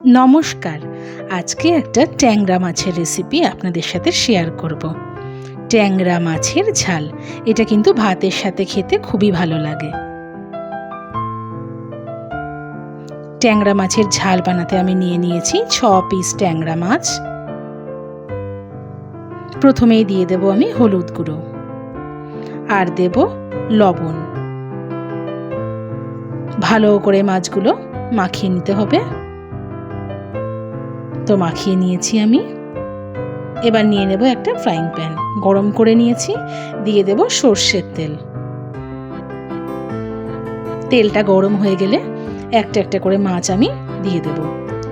নমস্কার। আজকে একটা ট্যাংরা মাছের রেসিপি আপনাদের সাথে শেয়ার করব। ট্যাংরা মাছের ঝাল, এটা কিন্তু ভাতের সাথে খেতে খুবই ভালো লাগে। ট্যাংরা মাছের ঝাল বানাতে আমি নিয়ে নিয়েছি ছ পিস ট্যাংরা মাছ। প্রথমেই দিয়ে দেব আমি হলুদ গুঁড়ো। আর দেব লবণ। ভালো করে মাছগুলো মাখিয়ে নিতে হবে। তো মাখিয়ে নিয়েছি আমি। এবার নিয়ে নেব একটা ফ্রাইং প্যান গরম করে নিয়েছি, দিয়ে দেব সর্ষের তেল। তেলটা গরম হয়ে গেলে একটা একটা করে মাছ আমি দিয়ে দেব।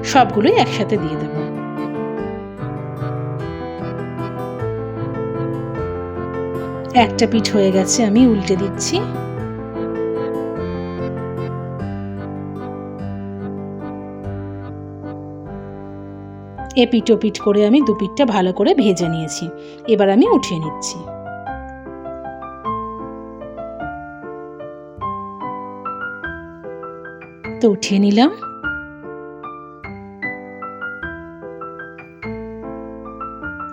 সবগুলোই একসাথে দিয়ে দেব। একটা পিঠ হয়ে গেছে, আমি উল্টে দিচ্ছি। এপিট ওপিট করে আমি দুপিটটা ভালো করে ভেজে নিয়েছি। এবার আমি উঠিয়ে নিচ্ছি। তো উঠিয়ে নিলাম।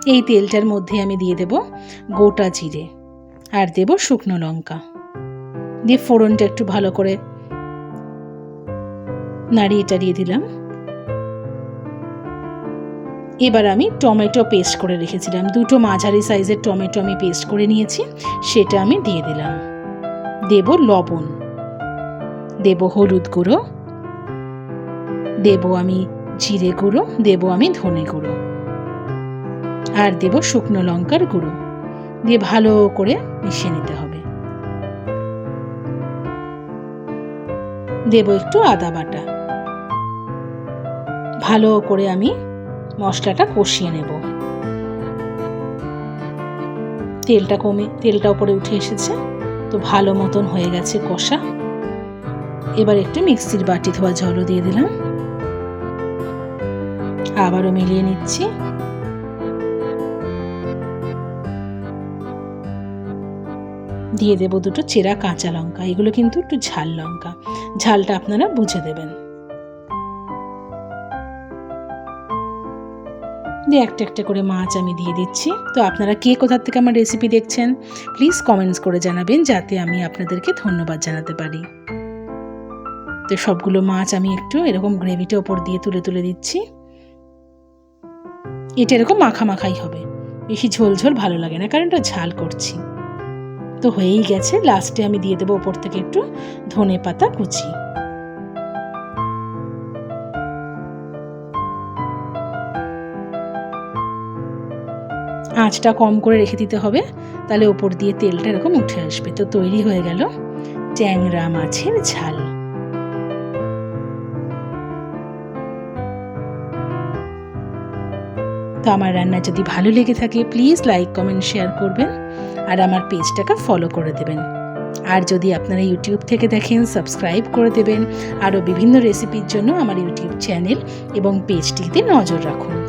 এই তেলটার মধ্যে আমি দিয়ে দেব গোটা জিরে আর দেব শুকনো লঙ্কা। দিয়ে ফোড়নটা একটু ভালো করে নাড়িয়ে টাড়িয়ে দিলাম। এবার আমি টমেটো পেস্ট করে রেখেছিলাম। দুটো মাঝারি সাইজের টমেটো আমি পেস্ট করে নিয়েছি, সেটা আমি দিয়ে দিলাম। দেব লবণ। দেব হলুদ গুঁড়ো। দেব আমি জিরে গুঁড়ো, দেব আমি ধনে গুঁড়ো। আর দেব শুকনো লঙ্কার গুঁড়ো। দিয়ে ভালো করে মিশিয়ে নিতে হবে। দেব একটু আদা বাটা। ভালো করে আমি মশলাটা কষিয়ে নেব। তেলটা কমে, তেলটা উপরে উঠে এসেছে, তো ভালো মতন হয়ে গেছে কষা। এবার একটু মিক্সির বাটি ধোয়া জলও দিয়ে দিলাম। আবারও মিলিয়ে নিচ্ছি। দিয়ে দেবো দুটো চেরা কাঁচা লঙ্কা, এগুলো কিন্তু একটু ঝাল লঙ্কা। ঝালটা আপনারা বুঝে দেবেন। দিয়ে একটা একটা করে মাছ আমি দিয়ে দিচ্ছি। তো আপনারা কে কোথার থেকে আমার রেসিপি দেখছেন প্লিজ কমেন্টস করে জানাবেন যাতে আমি আপনাদেরকে ধন্যবাদ জানাতে পারি। তো সবগুলো মাছ আমি একটু এরকম গ্রেভিটা ওপর দিয়ে তুলে তুলে দিচ্ছি। এটা এরকম মাখা মাখাই হবে। বেশি ঝোল ঝোল ভালো লাগে না, কারণ এটা ঝাল করছি। তো হয়েই গেছে লাস্টে আমি দিয়ে দেবো ওপর থেকে একটু ধনে পাতা কুচি। আঁচটা কম করে রেখে দিতে হবে, তাহলে ওপর দিয়ে তেলটা এরকম উঠে আসবে। তো তৈরি হয়ে গেল ট্যাংরা মাছের ঝাল। তো আমার রান্না যদি ভালো লেগে থাকে প্লিজ লাইক কমেন্ট শেয়ার করবেন আর আমার পেজটাকে ফলো করে দেবেন। আর যদি আপনারা ইউটিউব থেকে দেখেন সাবস্ক্রাইব করে দেবেন। আরও বিভিন্ন রেসিপির জন্য আমার ইউটিউব চ্যানেল এবং পেজটিতে নজর রাখুন।